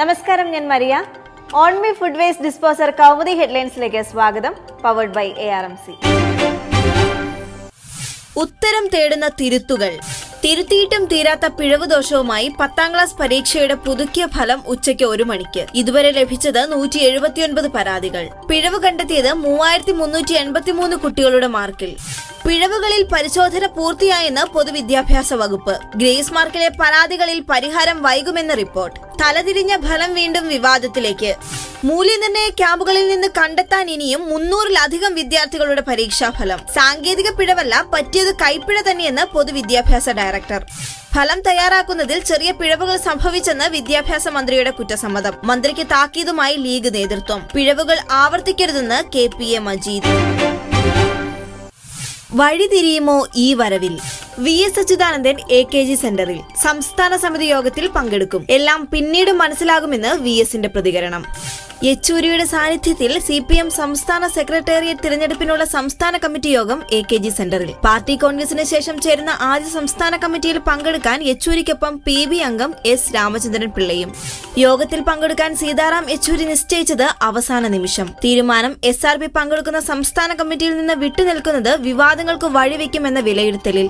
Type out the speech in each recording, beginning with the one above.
നമസ്കാരം ഞാൻ Maria. On me food waste disposer Kaumudi ഹെഡ്ലൈൻസിലേക്ക് സ്വാഗതം powered by A R M C ഉത്തരം തേടുന്ന തിരുത്തുകൾ. തിരുത്തിയിട്ടും തീരാത്ത പിഴവ് ദോഷവുമായി പത്താം ക്ലാസ് പരീക്ഷയുടെ പുതുക്കിയ ഫലം ഉച്ചയ്ക്ക് ഒരു മണിക്ക്. ഇതുവരെ ലഭിച്ചത് നൂറ്റി എഴുപത്തിയൊൻപത് പരാതികൾ. പിഴവ് കണ്ടെത്തിയത് മൂവായിരത്തി മുന്നൂറ്റി എൺപത്തിമൂന്ന് കുട്ടികളുടെ മാർക്കിൽ. പിഴവുകളിൽ പരിശോധന പൂർത്തിയായെന്ന് പൊതുവിദ്യാഭ്യാസ വകുപ്പ്. ഗ്രേസ് മാർക്കിലെ പരാതികളിൽ പരിഹാരം വൈകുമെന്ന് റിപ്പോർട്ട്. തലതിരിഞ്ഞ ഫലം വീണ്ടും വിവാദത്തിലേക്ക്. മൂല്യനിർണയ ക്യാമ്പുകളിൽ നിന്ന് കണ്ടെത്താൻ ഇനിയും മുന്നൂറിലധികം വിദ്യാർത്ഥികളുടെ പരീക്ഷാഫലം സാങ്കേതിക പിഴവല്ല പറ്റിയത് കൈപ്പിഴ തന്നെയെന്ന് പൊതുവിദ്യാഭ്യാസ ഡയറക്ടർ. ഫലം തയ്യാറാക്കുന്നതിൽ ചെറിയ പിഴവുകൾ സംഭവിച്ചെന്ന് വിദ്യാഭ്യാസ മന്ത്രിയുടെ കുറ്റസമ്മതം. മന്ത്രിക്ക് താക്കീതുമായി ലീഗ് നേതൃത്വം. പിഴവുകൾ ആവർത്തിക്കരുതെന്ന് കെ പി എ മജീദ്. വഴിതിരിയുമോ ഈ വരവിൽ? V S Achuthanandan A K G സെന്ററിൽ സംസ്ഥാന സമിതി യോഗത്തിൽ പങ്കെടുക്കും. എല്ലാം പിന്നീട് മനസ്സിലാകുമെന്ന് വി എസിന്റെ പ്രതികരണം. യെച്ചൂരിയുടെ സാന്നിധ്യത്തിൽ സി പി എം സംസ്ഥാന സെക്രട്ടേറിയറ്റ് തിരഞ്ഞെടുപ്പിനുള്ള സംസ്ഥാന കമ്മിറ്റി യോഗം എ കെ ജി സെന്ററിൽ. പാർട്ടി കോൺഗ്രസിന് ശേഷം ചേരുന്ന ആദ്യ സംസ്ഥാന കമ്മിറ്റിയിൽ പങ്കെടുക്കാൻ യെച്ചൂരിക്കൊപ്പം പി ബി അംഗം എസ് രാമചന്ദ്രൻ പിള്ളയും. യോഗത്തിൽ പങ്കെടുക്കാൻ സീതാറാം യെച്ചൂരി നിശ്ചയിച്ചത് അവസാന നിമിഷം. തീരുമാനം എസ് ആർ പി പങ്കെടുക്കുന്ന സംസ്ഥാന കമ്മിറ്റിയിൽ നിന്ന് വിട്ടുനിൽക്കുന്നത് വിവാദങ്ങൾക്ക് വഴിവെക്കുമെന്ന വിലയിരുത്തലിൽ.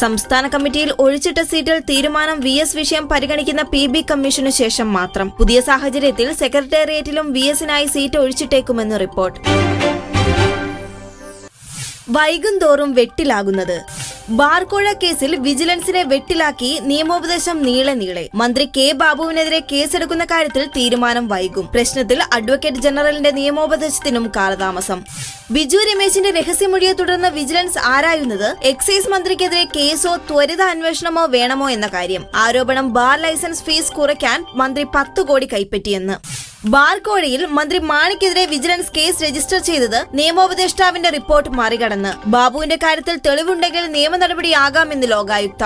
സംസ്ഥാന കമ്മിറ്റിയിൽ ഒഴിച്ചിട്ട സീറ്റിൽ തീരുമാനം വി എസ് വിഷയം പരിഗണിക്കുന്ന പി ബി കമ്മീഷനു ശേഷം മാത്രം. പുതിയ സാഹചര്യത്തിൽ സെക്രട്ടേറിയറ്റിലും വി എസിനായി സീറ്റ് ഒഴിച്ചിട്ടേക്കുമെന്ന് റിപ്പോർട്ട്. വൈകുന്തോറും വെട്ടിലാകുന്നത്. ബാർകോഴ കേസിൽ വിജിലൻസിനെ വെട്ടിലാക്കി നിയമോപദേശം നീളെ നീളെ. മന്ത്രി കെ ബാബുവിനെതിരെ കേസെടുക്കുന്ന കാര്യത്തിൽ തീരുമാനം വൈകും. പ്രശ്നത്തിൽ അഡ്വക്കേറ്റ് ജനറലിന്റെ നിയമോപദേശത്തിനും കാലതാമസം. ബിജു രമേശിന്റെ രഹസ്യമൊഴിയെ തുടർന്ന് വിജിലൻസ് ആരായുന്നത് എക്സൈസ് മന്ത്രിക്കെതിരെ കേസോ ത്വരിത അന്വേഷണമോ വേണമോ എന്ന കാര്യം. ആരോപണം ബാർ ലൈസൻസ് ഫീസ് കുറയ്ക്കാൻ മന്ത്രി പത്ത് കോടി കൈപ്പറ്റിയെന്ന്. ബാർകോഴയിൽ മന്ത്രി മാണിക്കെതിരെ വിജിലൻസ് കേസ് രജിസ്റ്റർ ചെയ്തത് നിയമോപദേഷ്ടാവിന്റെ റിപ്പോർട്ട് മറികടന്ന്. ബാബുവിന്റെ കാര്യത്തിൽ തെളിവുണ്ടെങ്കിൽ നിയമ നടപടിയാകാമെന്ന് ലോകായുക്ത.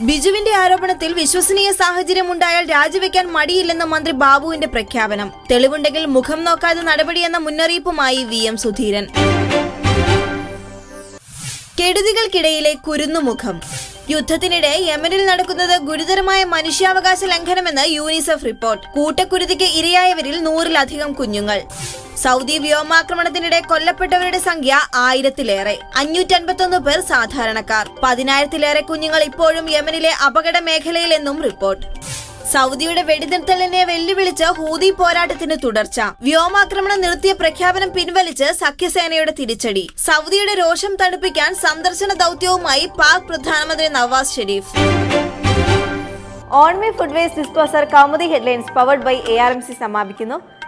ബിജുവിന്റെ ആരോപണത്തിൽ വിശ്വസനീയ സാഹചര്യം ഉണ്ടായാൽ രാജിവെക്കാൻ മടിയില്ലെന്ന മന്ത്രി ബാബുവിന്റെ പ്രഖ്യാപനം. തെളിവുണ്ടെങ്കിൽ മുഖം നോക്കാതെ നടപടിയെന്ന മുന്നറിയിപ്പുമായി വി എം സുധീരൻ. കെടുതികൾക്കിടയിലെ കുരുന്നുമുഖം. യുദ്ധത്തിനിടെ യമനിൽ നടക്കുന്നത് ഗുരുതരമായ മനുഷ്യാവകാശ ലംഘനമെന്ന് യൂണിസെഫ് റിപ്പോർട്ട്. കൂട്ടക്കുരുതിക്ക് ഇരയായവരിൽ നൂറിലധികം കുഞ്ഞുങ്ങൾ. സൗദി വ്യോമാക്രമണത്തിനിടെ കൊല്ലപ്പെട്ടവരുടെ സംഖ്യ ആയിരത്തിലേറെ. അഞ്ഞൂറ്റൻപത്തൊന്ന് പേർ സാധാരണക്കാർ. പതിനായിരത്തിലേറെ കുഞ്ഞുങ്ങൾ ഇപ്പോഴും യമനിലെ അപകട മേഖലയിലെന്നും റിപ്പോർട്ട്. സൗദിയുടെ വെടിനിർത്തലിനെ വെല്ലുവിളിച്ച് ഹൂതി പോരാട്ടത്തിന് തുടർച്ച. വ്യോമാക്രമണം നിർത്തിയ പ്രഖ്യാപനം പിൻവലിച്ച് സഖ്യസേനയുടെ തിരിച്ചടി. സൗദിയുടെ രോഷം തണുപ്പിക്കാൻ സന്ദർശന ദൗത്യവുമായി പാക് പ്രധാനമന്ത്രി Nawaz Sharif. ഓൺവേ food waste disposer Kaumudi headlines powered by A R M C സമാപിക്കുന്നു.